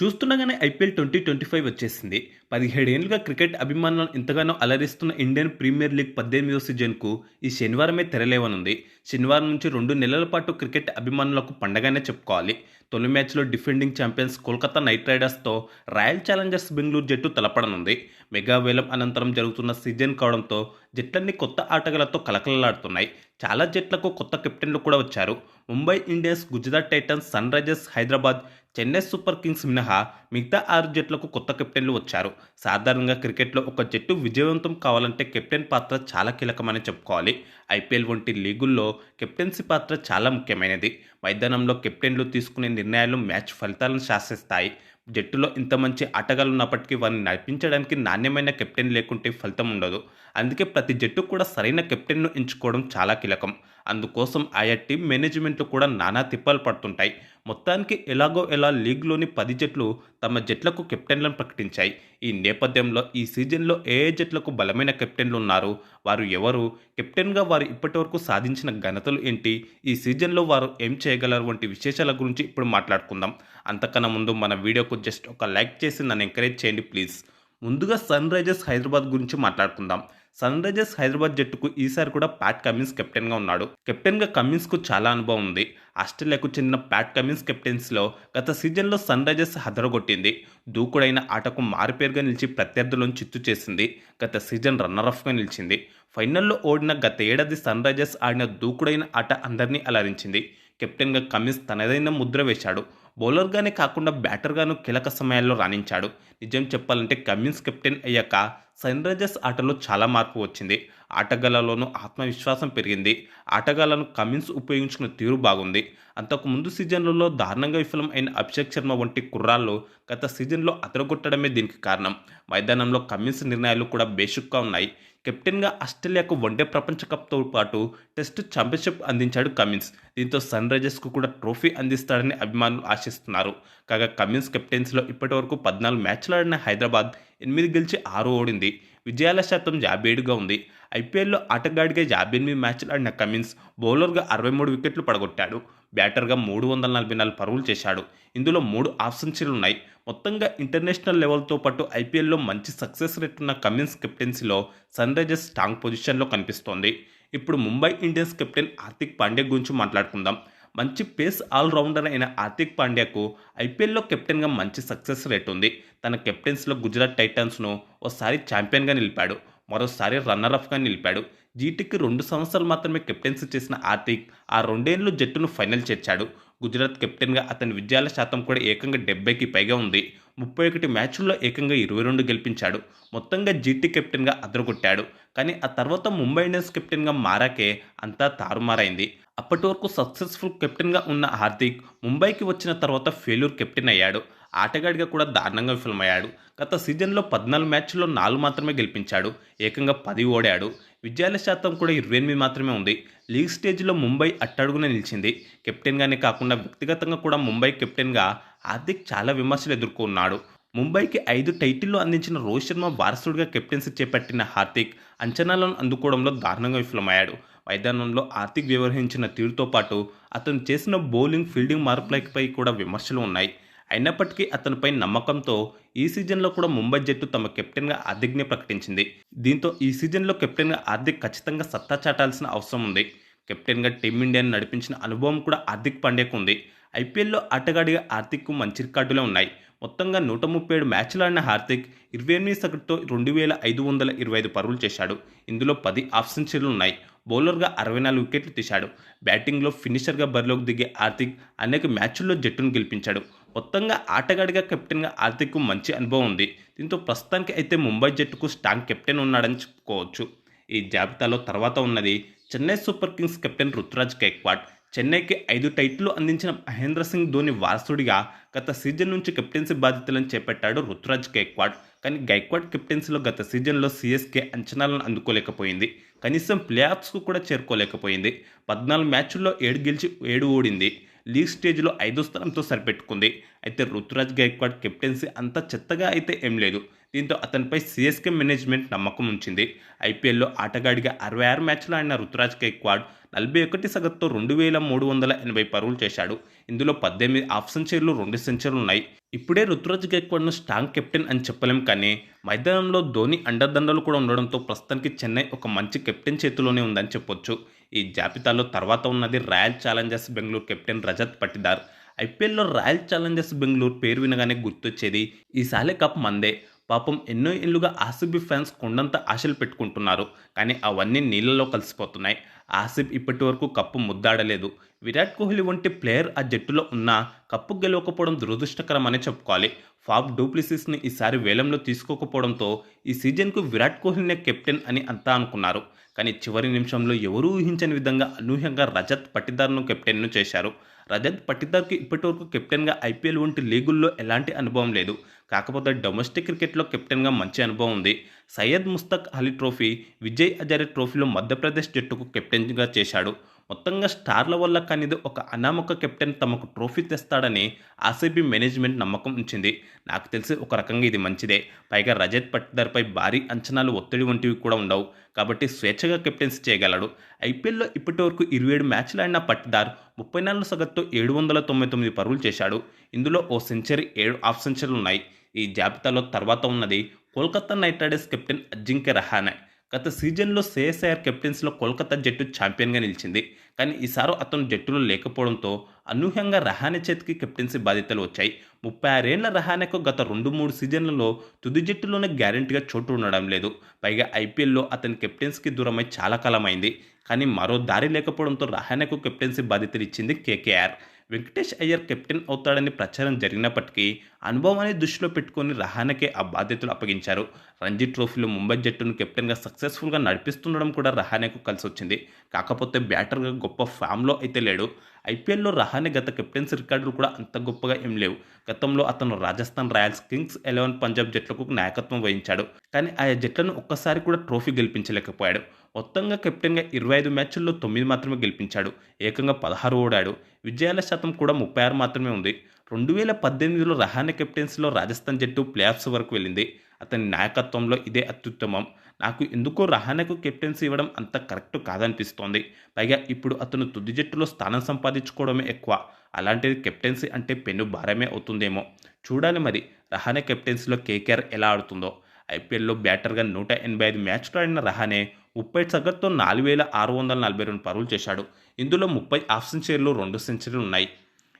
చూస్తుండగానే IPL twenty twenty five వచ్చేసింది. పదిహేడేళ్ళుగా క్రికెట్ అభిమానులను ఇంతగానో అలరిస్తున్న ఇండియన్ ప్రీమియర్ లీగ్ పద్దెనిమిదో సీజన్కు ఈ శనివారమే తెరలేవనుంది. శనివారం నుంచి రెండు నెలల పాటు క్రికెట్ అభిమానులకు పండగానే చెప్పుకోవాలి. తొలి మ్యాచ్లో డిఫెండింగ్ ఛాంపియన్స్ కోల్కతా నైట్ రైడర్స్తో రాయల్ ఛాలెంజర్స్ బెంగళూరు జట్టు తలపడనుంది. మెగా వేలం అనంతరం జరుగుతున్న సీజన్ కావడంతో జట్లన్నీ కొత్త ఆటగాళ్ళతో కలకలలాడుతున్నాయి. చాలా జట్లకు కొత్త కెప్టెన్లు కూడా వచ్చారు. Mumbai Indians Gujarat Titans Sunrisers Hyderabad Chennai Super Kings మినహా మిగతా ఆరు జట్లకు కొత్త కెప్టెన్లు వచ్చారు. సాధారణంగా క్రికెట్లో ఒక జట్టు విజయవంతం కావాలంటే కెప్టెన్ పాత్ర చాలా కీలకమని చెప్పుకోవాలి. ఐపీఎల్ వంటి లీగుల్లో కెప్టెన్సీ పాత్ర చాలా ముఖ్యమైనది. మైదానంలో కెప్టెన్లు తీసుకునే నిర్ణయాలు మ్యాచ్ ఫలితాలను శాసిస్తాయి. జట్టులో ఇంత మంచి ఆటగాళ్ళు ఉన్నప్పటికీ వారిని నడిపించడానికి నాణ్యమైన కెప్టెన్ లేకుంటే ఫలితం ఉండదు. అందుకే ప్రతి జట్టు కూడా సరైన కెప్టెన్ను ఎంచుకోవడం చాలా కీలకం. అందుకోసం ఆయా టీం మేనేజ్మెంట్లు కూడా నానా తిప్పలు పడుతుంటాయి. మొత్తానికి ఎలాగో ఎలా లీగ్లోని పది జట్లు తమ జట్లకు కెప్టెన్లను ప్రకటించాయి. ఈ నేపథ్యంలో ఈ సీజన్లో ఏ జట్లకు బలమైన కెప్టెన్లు ఉన్నారు? వారు ఎవరు? కెప్టెన్గా వారు ఇప్పటివరకు సాధించిన ఘనతలు ఏంటి? ఈ సీజన్లో వారు ఏం చేయగలరు? వంటి విశేషాల గురించి ఇప్పుడు మాట్లాడుకుందాం. అంతకన్నా ముందు మన వీడియోకు జస్ట్ ఒక లైక్ చేసి నన్ను ఎంకరేజ్ చేయండి ప్లీజ్. ముందుగా సన్ రైజర్స్ హైదరాబాద్ గురించి మాట్లాడుకుందాం. సన్ రైజర్స్ హైదరాబాద్ జట్టుకు ఈసారి కూడా ప్యాట్ కమిన్స్ కెప్టెన్గా ఉన్నాడు. కెప్టెన్గా కమిన్స్కు చాలా అనుభవం ఉంది. ఆస్ట్రేలియాకు చెందిన ప్యాట్ కమిన్స్ కెప్టెన్స్లో గత సీజన్లో సన్ రైజర్స్ హదరగొట్టింది. దూకుడైన ఆటకు మారుపేరుగా నిలిచి ప్రత్యర్థులను చిత్తు చేసింది. గత సీజన్ రన్నరఫ్గా నిలిచింది. ఫైనల్లో ఓడిన గత ఏడాది సన్ రైజర్స్ ఆడిన దూకుడైన ఆట అందరినీ అలరించింది. కెప్టెన్గా కమిన్స్ తనదైన ముద్ర వేశాడు. బౌలర్గానే కాకుండా బ్యాటర్గాను కీలక సమయాల్లో రాణించాడు. నిజం చెప్పాలంటే కమిన్స్ కెప్టెన్ అయ్యాక సన్ రైజర్స్ ఆటలో చాలా మార్పు వచ్చింది. ఆటగాళ్ళలోనూ ఆత్మవిశ్వాసం పెరిగింది. ఆటగాళ్ళను కమిన్స్ ఉపయోగించుకున్న తీరు బాగుంది. అంతకు ముందు సీజన్లలో దారుణంగా విఫలం అయిన అభిషేక్ శర్మ వంటి కుర్రాళ్ళు గత సీజన్లో అతరగొట్టడమే దీనికి కారణం. మైదానంలో కమిన్స్ నిర్ణయాలు కూడా బేషుక్గా ఉన్నాయి. కెప్టెన్గా ఆస్ట్రేలియాకు వన్డే ప్రపంచ కప్తో పాటు టెస్ట్ ఛాంపియన్షిప్ అందించాడు కమిన్స్ దీంతో సన్ రైజర్స్కు కూడా ట్రోఫీ అందిస్తాడని అభిమానులు ఆశిస్తున్నారు. కాగా కమిన్స్ కెప్టెన్సీలో ఇప్పటివరకు పద్నాలుగు మ్యాచ్లు ఆడిన హైదరాబాద్ ఎనిమిది గెలిచి ఆరు ఓడింది. విజయాల శాతం యాభై ఏడుగా ఉంది. ఐపీఎల్లో ఆటగాడిగా యాభై ఎనిమిది మ్యాచ్లు ఆడిన కమిన్స్ బౌలర్గా అరవై మూడు వికెట్లు పడగొట్టాడు. బ్యాటర్గా మూడు వందల నలభై నాలుగు పరుగులు చేశాడు. ఇందులో మూడు ఆఫ్ సెంచరీలు ఉన్నాయి. మొత్తంగా ఇంటర్నేషనల్ లెవెల్తో పాటు ఐపీఎల్లో మంచి సక్సెస్ రేట్ ఉన్న కమిన్స్ కెప్టెన్సీలో సన్ రైజర్స్ స్ట్రాంగ్ పొజిషన్లో కనిపిస్తోంది. ఇప్పుడు ముంబై ఇండియన్స్ కెప్టెన్ హార్దిక్ పాండ్యా గురించి మాట్లాడుకుందాం. మంచి పేస్ ఆల్రౌండర్ అయిన హార్దిక్ పాండ్యాకు ఐపీఎల్లో కెప్టెన్గా మంచి సక్సెస్ రేట్ ఉంది. తన కెప్టెన్స్లో గుజరాత్ టైటన్స్ను ఓసారి ఛాంపియన్గా నిలిపాడు. మరోసారి రన్నర్ అఫ్గా నిలిపాడు. జీటీకి రెండు సంవత్సరాలు మాత్రమే కెప్టెన్సీ చేసిన ఆర్తిక్ ఆ రెండేళ్ళు జట్టును ఫైనల్ చేర్చాడు. గుజరాత్ కెప్టెన్గా అతని విజయాల శాతం కూడా ఏకంగా డెబ్బైకి పైగా ఉంది. ముప్పై ఒకటి మ్యాచ్ల్లో ఏకంగా ఇరవై రెండు గెలిపించాడు. మొత్తంగా జీటీ కెప్టెన్గా అదరగొట్టాడు. కానీ ఆ తర్వాత ముంబై ఇండియన్స్ కెప్టెన్గా మారాకే అంతా తారుమారైంది. అప్పటి వరకు సక్సెస్ఫుల్ కెప్టెన్గా ఉన్న హార్దిక్ ముంబైకి వచ్చిన తర్వాత ఫెయిల్యూర్ కెప్టెన్ అయ్యాడు. ఆటగాడిగా కూడా దారుణంగా విఫలమయ్యాడు. గత సీజన్లో పద్నాలుగు మ్యాచ్ల్లో నాలుగు మాత్రమే గెలిపించాడు. ఏకంగా పది ఓడాడు. విజయాల శాతం కూడా ఇరవై ఎనిమిది మాత్రమే ఉంది. లీగ్ స్టేజ్లో ముంబై అట్టడుగునే నిలిచింది. కెప్టెన్గానే కాకుండా వ్యక్తిగతంగా కూడా ముంబై కెప్టెన్గా హార్దిక్ చాలా విమర్శలు ఎదుర్కొన్నాడు. ముంబైకి ఐదు టైటిల్లు అందించిన రోహిత్ శర్మ వారసుడిగా కెప్టెన్సీ చేపట్టిన హార్దిక్ అంచనాలను అందుకోవడంలో దారుణంగా విఫలమయ్యాడు. మైదానంలో ఆర్థిక్ వ్యవహరించిన తీరుతో పాటు అతను చేసిన బౌలింగ్ ఫీల్డింగ్ మార్పులపై కూడా విమర్శలు ఉన్నాయి. అయినప్పటికీ అతనిపై నమ్మకంతో ఈ సీజన్లో కూడా ముంబై జట్టు తమ కెప్టెన్గా ఆర్థిక్ని ప్రకటించింది. దీంతో ఈ సీజన్లో కెప్టెన్గా ఆర్థిక్ ఖచ్చితంగా సత్తా చాటాల్సిన అవసరం ఉంది. కెప్టెన్గా టీమిండియాను నడిపించిన అనుభవం కూడా హార్దిక్ పండేకు ఉంది. ఐపీఎల్లో ఆటగాడిగా హార్దిక్కు మంచి రికార్డులే ఉన్నాయి. మొత్తంగా నూట ముప్పై ఏడు మ్యాచ్లు ఆడిన హార్దిక్ ఇరవై ఎనిమిది సగటుతో రెండు వేల ఐదు వందల ఇరవై ఐదు పరుగులు చేశాడు. ఇందులో పది ఆఫ్ సెంచరీలు ఉన్నాయి. బౌలర్గా అరవై నాలుగు వికెట్లు తీశాడు. బ్యాటింగ్లో ఫినిషర్గా బరిలోకి దిగే ఆర్థిక్ అనేక మ్యాచ్ల్లో జట్టును గెలిపించాడు. మొత్తంగా ఆటగాడిగా కెప్టెన్గా ఆర్థిక్కు మంచి అనుభవం ఉంది. దీంతో ప్రస్తుతానికి అయితే ముంబై జట్టుకు స్టాంగ్ కెప్టెన్ ఉన్నాడని చెప్పుకోవచ్చు. ఈ జాబితాలో తర్వాత ఉన్నది Chennai Super Kings captain Ruturaj Gaikwad. చెన్నైకి ఐదు టైటిల్లు అందించిన మహేంద్ర సింగ్ ధోని వారసుడిగా గత సీజన్ నుంచి కెప్టెన్సీ బాధ్యతలను చేపట్టాడు రుతురాజ్ గైక్వాడ్. కానీ గైక్వాడ్ కెప్టెన్సీలో గత సీజన్లో సీఎస్కే అంచనాలను అందుకోలేకపోయింది. కనీసం ప్లే ఆఫ్స్కు కూడా చేరుకోలేకపోయింది. పద్నాలుగు మ్యాచ్ల్లో ఏడు గెలిచి ఏడు ఓడింది. లీగ్ స్టేజ్లో ఐదో స్థానంతో సరిపెట్టుకుంది. అయితే రుతురాజ్ గైక్వాడ్ కెప్టెన్సీ అంత చెత్తగా అయితే ఏం లేదు. దీంతో అతనిపై సిఎస్కే మేనేజ్మెంట్ నమ్మకం ఉంచింది. ఐపీఎల్లో ఆటగాడిగా అరవై ఆరు మ్యాచ్లు ఆడిన రుతురాజ్ గైక్వాడ్ నలభై ఒకటి సగత్తో రెండు వేల మూడు వందల ఎనభై పరుగులు చేశాడు. ఇందులో పద్దెనిమిది హాఫ్ సెంచరీలు రెండు సెంచరీలు ఉన్నాయి. ఇప్పుడే రుతురాజ్ గైక్వాడ్ను స్ట్రాంగ్ కెప్టెన్ అని చెప్పలేం కానీ మైదానంలో ధోని అండర్దండలు కూడా ఉండడంతో ప్రస్తుతానికి చెన్నై ఒక మంచి కెప్టెన్ చేతిలోనే ఉందని చెప్పొచ్చు. ఈ జాబితాలో తర్వాత ఉన్నది Royal Challengers Bengaluru captain Rajat Patidar. ఐపీఎల్లో రాయల్ ఛాలెంజర్స్ బెంగళూరు పేరు వినగానే గుర్తొచ్చేది ఈసారి కప్ మందే. పాపం ఎన్నో ఏళ్ళుగా ఆర్సీబీ ఫ్యాన్స్ కొండంత ఆశలు పెట్టుకుంటున్నారు. కానీ అవన్నీ నీళ్ళలో కలిసిపోతున్నాయి. ఆసిఫ్ ఇప్పటి వరకు కప్పు ముద్దాడలేదు. విరాట్ కోహ్లీ వంటి ప్లేయర్ ఆ జట్టులో ఉన్నా కప్పు గెలవకపోవడం దురదృష్టకరమనే చెప్పుకోవాలి. ఫాబ్ డూప్లిసిస్ని ఈసారి వేలంలో తీసుకోకపోవడంతో ఈ సీజన్కు విరాట్ కోహ్లీనే కెప్టెన్ అని అంతా అనుకున్నారు. కానీ చివరి నిమిషంలో ఎవరూ ఊహించని విధంగా అనూహ్యంగా రజత్ పట్టిదార్ను కెప్టెన్ను చేశారు. రజత్ పట్టిదార్కి ఇప్పటివరకు కెప్టెన్గా ఐపీఎల్ వంటి లీగుల్లో ఎలాంటి అనుభవం లేదు. కాకపోతే డొమెస్టిక్ క్రికెట్లో కెప్టెన్గా మంచి అనుభవం ఉంది. సయ్యద్ ముస్తక్ అలీ ట్రోఫీ విజయ్ హజారే ట్రోఫీలో మధ్యప్రదేశ్ జట్టుకు కెప్టెన్గా చేశాడు. మొత్తంగా స్టార్ల వల్ల కానిది ఒక అనామక కెప్టెన్ తమకు ట్రోఫీ తెస్తాడని ఆర్సీబీ మేనేజ్మెంట్ నమ్మకం ఉంచింది. నాకు తెలిసి ఒక రకంగా ఇది మంచిదే. పైగా రజత్ పట్టిదార్పై భారీ అంచనాలు ఒత్తిడి వంటివి కూడా ఉండవు. కాబట్టి స్వేచ్ఛగా కెప్టెన్సీ చేయగలడు. ఐపీఎల్లో ఇప్పటి వరకు ఇరవై ఏడు మ్యాచ్లు ఆడిన పట్టిదార్ ముప్పై నాలుగు సగటుతో ఏడు వందల తొంభై తొమ్మిది పరుగులు చేశాడు. ఇందులో ఓ సెంచరీ ఏడు హాఫ్ సెంచరీలు ఉన్నాయి. ఈ జాబితాలో తర్వాత ఉన్నది Kolkata Knight Riders captain Ajinkya Rahane. గత సీజన్లో సేఎస్ఐఆర్ కెప్టెన్సీలో కోల్కతా జట్టు ఛాంపియన్గా నిలిచింది. కానీ ఈసారి అతను జట్టులో లేకపోవడంతో అనూహ్యంగా రహానే చేతికి కెప్టెన్సీ బాధ్యతలు వచ్చాయి. ముప్పై ఆరేళ్ళ రహానేకు గత రెండు మూడు సీజన్లలో తుది జట్టులోనే గ్యారంటీగా చోటు ఉండడం లేదు. పైగా ఐపీఎల్లో అతని కెప్టెన్సీకి దూరమై చాలా కాలమైంది. కానీ మరో దారి లేకపోవడంతో రహానేకు కెప్టెన్సీ బాధ్యతలు ఇచ్చింది కేకేఆర్ వెంకటేష్ అయ్యర్ కెప్టెన్ అవుతాడని ప్రచారం జరిగినప్పటికీ అనుభవాన్ని దృష్టిలో పెట్టుకొని రహానకే ఆ బాధ్యతలు అప్పగించారు. రంజీ ట్రోఫీలో ముంబై జట్టును కెప్టెన్గా సక్సెస్ఫుల్గా నడిపిస్తుండడం కూడా రహానేకు కలిసి వచ్చింది కాకపోతే బ్యాటర్గా గొప్ప ఫామ్లో అయితే లేడు. ఐపీఎల్లో రహానే గత కెప్టెన్సీ రికార్డులు కూడా అంత గొప్పగా ఏం లేవు. గతంలో అతను Rajasthan Royals Kings Eleven Punjab జట్లకు నాయకత్వం వహించాడు. కానీ ఆయా జట్లను ఒక్కసారి కూడా ట్రోఫీ గెలిపించలేకపోయాడు. మొత్తంగా కెప్టెన్గా ఇరవై ఐదు మ్యాచ్ల్లో తొమ్మిది మాత్రమే గెలిపించాడు. ఏకంగా పదహారు ఓడాడు. విజయాల శాతం కూడా ముప్పై ఆరు మాత్రమే ఉంది. రెండు వేల పద్దెనిమిదిలో రహానే కెప్టెన్సీలో రాజస్థాన్ జట్టు ప్లేఆఫ్స్ వరకు వెళ్ళింది. అతని నాయకత్వంలో ఇదే అత్యుత్తమం. నాకు ఎందుకో రహానేకు కెప్టెన్సీ ఇవ్వడం అంత కరెక్ట్ కాదనిపిస్తోంది. పైగా ఇప్పుడు అతను తుది జట్టులో స్థానం సంపాదించుకోవడమే ఎక్కువ. అలాంటిది కెప్టెన్సీ అంటే పెను భారమే అవుతుందేమో. చూడాలి మరి రహానే కెప్టెన్సీలో కేకేఆర్ ఎలా ఆడుతుందో. ఐపీఎల్లో బ్యాటర్గా నూట ఎనభై ఐదు మ్యాచ్లు ఆడిన రహానే ముప్పై సగటుతో నాలుగు వేల ఆరు వందల నలభై రెండు పరుగులు చేశాడు. ఇందులో ముప్పై హాఫ్ సెంచరీలు రెండు సెంచరీలు ఉన్నాయి.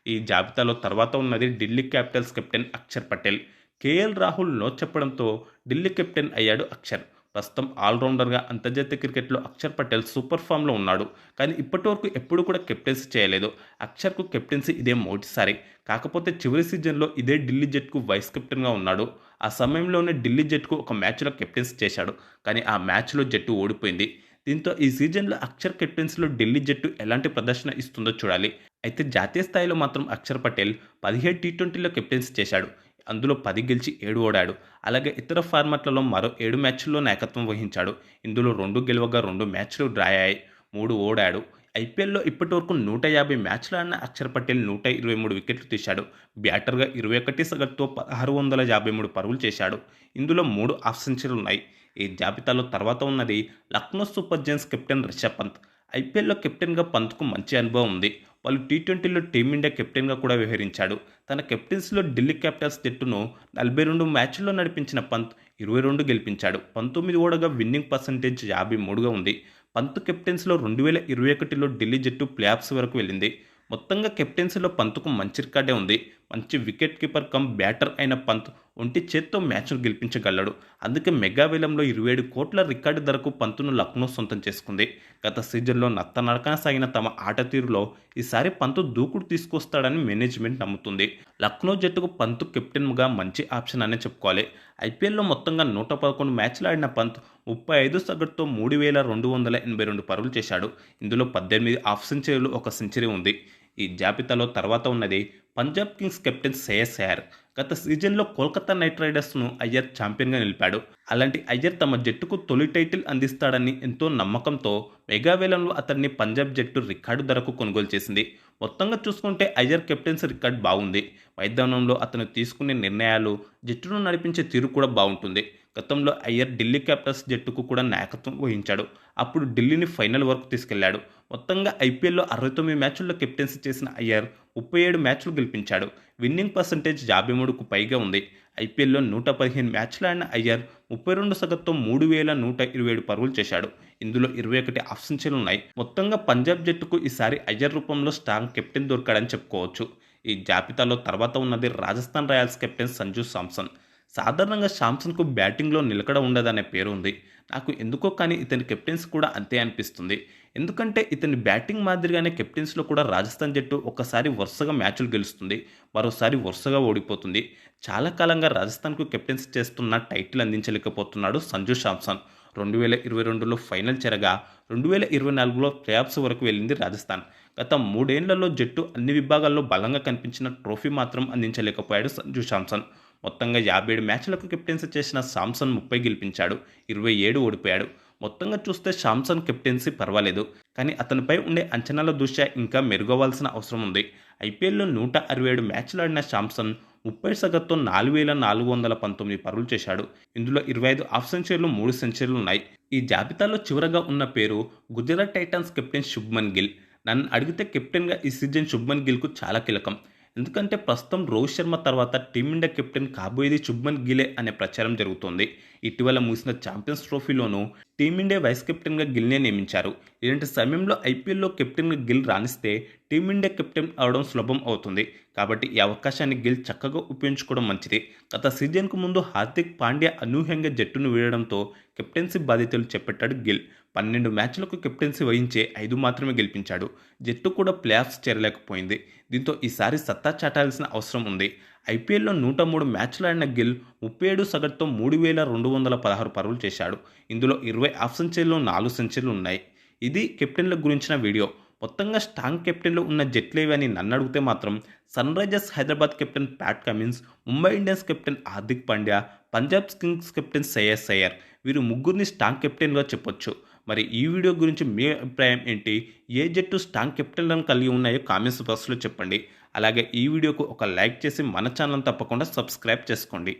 ఈ జాబితాలో తర్వాత ఉన్నది Delhi Capitals captain Axar Patel. KL Rahul no చెప్పడంతో ఢిల్లీ కెప్టెన్ అయ్యాడు అక్షర్. ప్రస్తుతం ఆల్రౌండర్గా అంతర్జాతీయ క్రికెట్లో అక్షర్ పటేల్ సూపర్ ఫామ్లో ఉన్నాడు. కానీ ఇప్పటివరకు ఎప్పుడు కూడా కెప్టెన్సీ చేయలేదు. అక్షర్కు కెప్టెన్సీ ఇదే మొదటిసారి. కాకపోతే చివరి సీజన్లో ఇదే ఢిల్లీ జట్కు వైస్ కెప్టెన్గా ఉన్నాడు. ఆ సమయంలోనే ఢిల్లీ జట్కు ఒక మ్యాచ్లో కెప్టెన్స్ చేశాడు. కానీ ఆ మ్యాచ్లో జట్టు ఓడిపోయింది. దీంతో ఈ సీజన్లో అక్షర్ కెప్టెన్సీలో ఢిల్లీ జట్టు ఎలాంటి ప్రదర్శన ఇస్తుందో చూడాలి. అయితే జాతీయ స్థాయిలో మాత్రం అక్షర్ పటేల్ పదిహేడు టీ ట్వంటీలో కెప్టెన్సీ చేశాడు. అందులో పది గెలిచి ఏడు ఓడాడు. అలాగే ఇతర ఫార్మాట్లలో మరో ఏడు మ్యాచ్ల్లో నాయకత్వం వహించాడు. ఇందులో రెండు గెలవగా రెండు మ్యాచ్లు డ్రా అయ్యాయి. మూడు ఓడాడు. ఐపీఎల్లో ఇప్పటివరకు నూట యాభై మ్యాచ్లు ఆడిన అక్షర్ పటేల్ నూట ఇరవై మూడు వికెట్లు తీశాడు. బ్యాటర్గా ఇరవై ఒకటి సగటుతో పదహారు వందల యాభై మూడు పరుగులు చేశాడు. ఇందులో మూడు హాఫ్ సెంచరీలు ఉన్నాయి. ఈ జాబితాలో తర్వాత ఉన్నది Lucknow Super Giants captain Rishabh Pant. ఐపీఎల్లో కెప్టెన్గా పంత్కు మంచి అనుభవం ఉంది. వాళ్ళు టీ ట్వంటీలో టీమిండియా కెప్టెన్గా కూడా వ్యవహరించాడు. తన కెప్టెన్సీలో ఢిల్లీ క్యాపిటల్స్ జట్టును నలభై రెండు మ్యాచ్ల్లో నడిపించిన పంత్ ఇరవై రెండు గెలిపించాడు. పంతొమ్మిది ఓడగా విన్నింగ్ పర్సంటేజ్ యాభై మూడుగా ఉంది. పంతు కెప్టెన్సీలో రెండు వేల ఇరవై ఒకటిలో ఢిల్లీ జట్టు ప్లేఆఫ్స్ వరకు వెళ్ళింది. మొత్తంగా కెప్టెన్సీలో పంతుకు మంచి రికార్డే ఉంది. మంచి వికెట్ కీపర్ కమ్ బ్యాటర్ అయిన పంత్ ఒంటి చేత్తో మ్యాచ్ను గెలిపించగలడు. అందుకే మెగావేలంలో ఇరవై ఏడు కోట్ల రికార్డు ధరకు పంతును లక్నో సొంతం చేసుకుంది. గత సీజన్లో నత్తనడకన సాగిన తమ ఆట తీరులో ఈసారి పంతు దూకుడు తీసుకొస్తాడని మేనేజ్మెంట్ నమ్ముతుంది. లక్నో జట్టుకు పంతు కెప్టెన్గా మంచి ఆప్షన్ అనే చెప్పుకోవాలి. ఐపీఎల్లో మొత్తంగా నూట పదకొండు మ్యాచ్లు ఆడిన పంత్ ముప్పై ఐదు సగటుతో మూడు వేల రెండు వందల ఎనభై రెండు పరుగులు చేశాడు. ఇందులో పద్దెనిమిది హాఫ్ సెంచరీలు ఒక సెంచరీ ఉంది. ఈ జాబితాలో తర్వాత ఉన్నది పంజాబ్ కింగ్స్ కెప్టెన్ శ్రేయస్ అయ్యర్. గత సీజన్లో కోల్కతా నైట్ రైడర్స్ను అయ్యర్ ఛాంపియన్గా నిలిపాడు. అలాంటి అయ్యర్ తమ జట్టుకు తొలి టైటిల్ అందిస్తాడని ఎంతో నమ్మకంతో మెగావేలంలో అతన్ని పంజాబ్ జట్టు రికార్డు ధరకు కొనుగోలు చేసింది. మొత్తంగా చూసుకుంటే అయ్యర్ కెప్టెన్సీ రికార్డ్ బాగుంది. మైదానంలో అతను తీసుకునే నిర్ణయాలు జట్టును నడిపించే తీరు కూడా బాగుంటుంది. గతంలో అయ్యర్ ఢిల్లీ క్యాపిటల్స్ జట్టుకు కూడా నాయకత్వం వహించాడు. అప్పుడు ఢిల్లీని ఫైనల్ వరకు తీసుకెళ్ళాడు. మొత్తంగా ఐపీఎల్లో అరవై తొమ్మిది మ్యాచ్ల్లో కెప్టెన్సీ చేసిన అయ్యర్ ముప్పై ఏడు మ్యాచ్లు గెలిపించాడు. విన్నింగ్ పర్సంటేజ్ యాభై మూడుకు పైగా ఉంది. ఐపీఎల్లో నూట పదిహేను మ్యాచ్లు ఆడిన అయ్యర్ ముప్పై రెండు సగటుతో మూడు వేల నూట ఇరవై ఏడు పరుగులు చేశాడు. ఇందులో ఇరవై ఒకటి ఆఫ్ ఉన్నాయి. మొత్తంగా పంజాబ్ జట్టుకు ఈసారి అయ్యర్ రూపంలో స్ట్రాంగ్ కెప్టెన్ దొరికాడని చెప్పుకోవచ్చు. ఈ జాబితాలో తర్వాత ఉన్నది రాజస్థాన్ రాయల్స్ కెప్టెన్ సంజు సామ్సన్ సాధారణంగా శాంసన్కు బ్యాటింగ్లో నిలకడ ఉండదనే పేరు ఉంది. నాకు ఎందుకో కానీ ఇతని కెప్టెన్స్ కూడా అంతే అనిపిస్తుంది. ఎందుకంటే ఇతని బ్యాటింగ్ మాదిరిగానే కెప్టెన్స్లో కూడా రాజస్థాన్ జట్టు ఒకసారి వరుసగా మ్యాచ్లు గెలుస్తుంది. మరోసారి వరుసగా ఓడిపోతుంది. చాలా కాలంగా రాజస్థాన్కు కెప్టెన్స్ చేస్తున్న టైటిల్ అందించలేకపోతున్నాడు సంజు శాంసన్ రెండు వేల ఇరవై రెండులో ఫైనల్ చెరగా రెండు వేల ఇరవై నాలుగులో ప్లేఆఫ్స్ వరకు వెళ్ళింది రాజస్థాన్. గత మూడేళ్ళలో జట్టు అన్ని విభాగాల్లో బలంగా కనిపించిన ట్రోఫీ మాత్రం అందించలేకపోయాడు సంజు శాంసన్. మొత్తంగా యాభై ఏడు మ్యాచ్లకు కెప్టెన్సీ చేసిన శాంసన్ ముప్పై గెలిపించాడు ఇరవై ఏడు ఓడిపోయాడు. మొత్తంగా చూస్తే శాంసన్ కెప్టెన్సీ పర్వాలేదు కానీ అతనిపై ఉండే అంచనాల దృష్ట్యా ఇంకా మెరుగవ్వాల్సిన అవసరం ఉంది. ఐపీఎల్లో నూట అరవై ఏడు మ్యాచ్లు ఆడిన శాంసన్ ముప్పై సగటుతో నాలుగు వేల నాలుగు వందల పంతొమ్మిది పరుగులు చేశాడు. ఇందులో ఇరవై ఐదు హాఫ్ సెంచరీలు మూడు సెంచరీలు ఉన్నాయి. ఈ జాబితాలో చివరగా ఉన్న పేరు గుజరాత్ టైటన్స్ కెప్టెన్ శుభ్మన్ గిల్. నన్ను అడిగితే కెప్టెన్గా ఈ సీజన్ శుభ్మన్ గిల్కు చాలా కీలకం. ఎందుకంటే ప్రస్తుతం రోహిత్ శర్మ తర్వాత టీమిండియా కెప్టెన్ కాబోయేది శుభ్మన్ గిలే అనే ప్రచారం జరుగుతోంది. ఇటీవల ముగిసిన ఛాంపియన్స్ ట్రోఫీలోనూ టీమిండియా వైస్ కెప్టెన్గా గిల్నే నియమించారు. ఇలాంటి సమయంలో ఐపీఎల్లో కెప్టెన్గా గిల్ రాణిస్తే టీమిండియా కెప్టెన్ అవడం సులభం అవుతుంది. కాబట్టి ఈ అవకాశాన్ని గిల్ చక్కగా ఉపయోగించుకోవడం మంచిది. గత సీజన్కు ముందు హార్దిక్ పాండ్యా అనూహ్యంగా జట్టును వీడడంతో కెప్టెన్సీ బాధ్యతలు చేపట్టాడు గిల్. పన్నెండు మ్యాచ్లకు కెప్టెన్సీ వహించే ఐదు మాత్రమే గెలిపించాడు. జట్టు కూడా ప్లేఆఫ్స్ చేరలేకపోయింది. దీంతో ఈసారి సత్తా చాటాల్సిన అవసరం ఉంది. ఐపీఎల్లో నూట మూడు మ్యాచ్లు ఆడిన గిల్ ముప్పై ఏడు సగటుతో మూడు వేల రెండు వందల పదహారు పరుగులు చేశాడు. ఇందులో ఇరవై హాఫ్ సెంచరీలు నాలుగు సెంచరీలు ఉన్నాయి. ఇది కెప్టెన్ల గురించిన వీడియో. మొత్తంగా స్ట్రాంగ్ కెప్టెన్లు ఉన్న జట్లేవి అని నన్ను అడిగితే మాత్రం Sunrisers Hyderabad captain Pat Cummins Mumbai Indians captain Hardik Pandya Punjab Kings captain Syed Iyer వీరు ముగ్గురిని స్ట్రాంగ్ కెప్టెన్గా చెప్పొచ్చు. మరి ఈ వీడియో గురించి మీ అభిప్రాయం ఏంటి? ఏ జట్టు స్ట్రాంగ్ కెప్టెన్లను కలిగి ఉన్నాయో కామెంట్స్ బాక్స్లో చెప్పండి. అలాగే ఈ వీడియోకు ఒక లైక్ చేసి మన ఛానల్ తప్పకుండా సబ్స్క్రైబ్ చేసుకోండి.